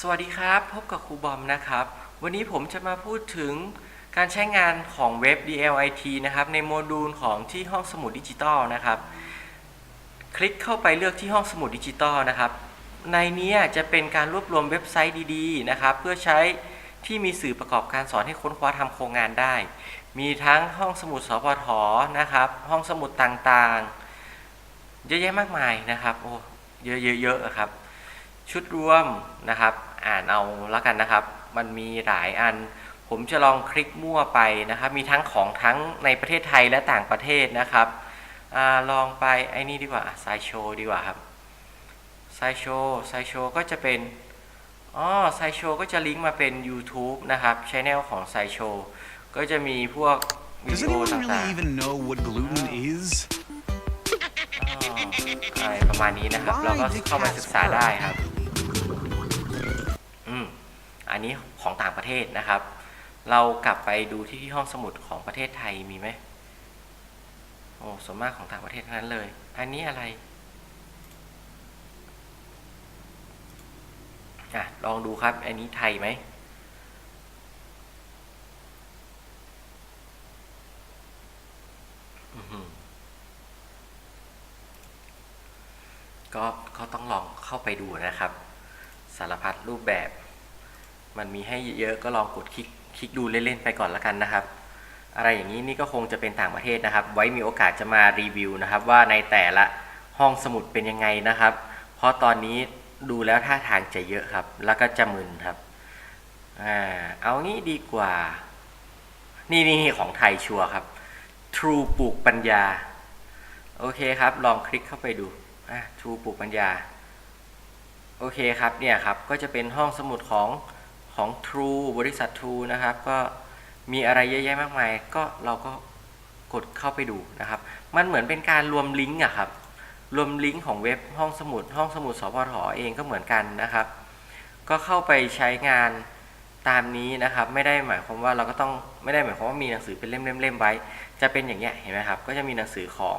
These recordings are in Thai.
สวัสดีครับ พบกับครูบอมนะครับ วันนี้ผมจะมาพูดถึงการใช้งานของเว็บ DLIT นะครับในโมดูลของที่ห้องสมุดดิจิตอลนะครับ คลิกเข้าไปเลือกที่ห้องสมุดดิจิตอลนะครับ ในนี้จะเป็นการรวบรวมเว็บไซต์ดีๆนะครับ เพื่อใช้ที่มีสื่อประกอบการสอนให้ค้นคว้าทำโครงงานได้ มีทั้งห้องสมุดสพทนะครับ ห้องสมุดต่างๆ เยอะแยะมากมายนะครับโอ้เยอะๆๆครับ ชุดรวมนะครับ อ่านเอาแล้วกันนะครับ มันมีหลายอัน ผมจะลองคลิกมั่วไปนะครับ มีทั้งของทั้งในประเทศไทยและต่างประเทศนะครับอาลองไปไอ้นี่ดีกว่าไซโชดีกว่าครับไซโชไซโชก็จะเป็นอ๋อไซโชก็จะลิงก์มาเป็น YouTube นะครับช anel ของไซโชก็จะมีพวกวิ Does ดีโอ anyone ต่า really งๆ even know what gluten is? อะไรประมาณนี้นะครับ เราก็เข้ามาศึกษาได้ครับอืม อันนี้ของต่างประเทศนะครับ เรากลับไปดูที่ห้องสมุดของประเทศไทยมีไหมโอ้ส่วนมากของต่างประเทศทั้งนั้นเลย อันนี้อะไรอะลองดูครับ อันนี้ไทยไหมก็ก็ต้องลองเข้าไปดูนะครับ สารพัดรูปแบบ มันมีให้เยอะก็ลองกดคลิกคลิกดูเล่นๆไปก่อนล้วกันนะครับ อะไรอย่างนี้นี่ก็คงจะเป็นต่างประเทศนะครับ ไว้มีโอกาสจะมารีวิวนะครับ ว่าในแต่ละห้องสมุดเป็นยังไงนะครับ เพราะตอนนี้ดูแล้วท่าทางจะเยอะครับ แล้วก็จะมึนครับอ่าเอางี้ดีกว่า นี่นี่ของไทยชัวร์ครับ True ปลูกปัญญา โอเคครับ ลองคลิกเข้าไปดูอะ True ปลูกปัญญา โอเคครับเนี่ยครับก็จะเป็นห้องสมุดของ ของ True บริษัท True นะครับ ก็มีอะไรเยอะแยะมากมาย ก็เราก็กดเข้าไปดูนะครับ มันเหมือนเป็นการรวมลิงก์อะครับ รวมลิงก์ของเว็บห้องสมุด ห้องสมุดสพทเองก็เหมือนกันนะครับ ก็เข้าไปใช้งานตามนี้นะครับ ไม่ได้หมายความว่าเราก็ต้องไม่ได้หมายความว่ามีหนังสือเป็นเล่มๆๆไว้ จะเป็นอย่างเงี้ยเห็นไหมครับ ก็จะมีหนังสือของ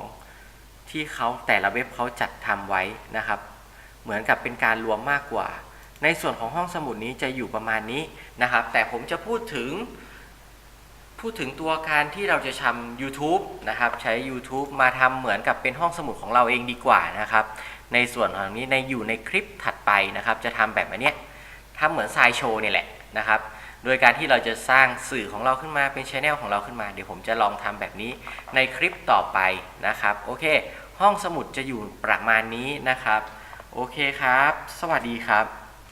ที่เขาแต่ละเว็บเขาจัดทำไว้นะครับ เหมือนกับเป็นการรวมมากกว่า ในส่วนของห้องสมุดนี้จะอยู่ประมาณนี้นะครับ แต่ผมจะพูดถึง พูดถึงตัวการที่เราจะทำ YouTube นะครับ ใช้ YouTube มาทำเหมือนกับเป็นห้องสมุดของเราเองดีกว่านะครับ ในส่วนของนี้ในอยู่ในคลิปถัดไปนะครับ จะทำแบบอันเนี้ยทำเหมือนไซโชว์เนี่ยแหละนะครับ โดยการที่เราจะสร้างสื่อของเราขึ้นมาเป็นช anel ของเราขึ้นมา เดี๋ยวผมจะลองทำแบบนี้ในคลิปต่อไปนะครับ โอเค ห้องสมุดจะอยู่ประมาณนี้นะครับ โอเคครับ สวัสดีครับ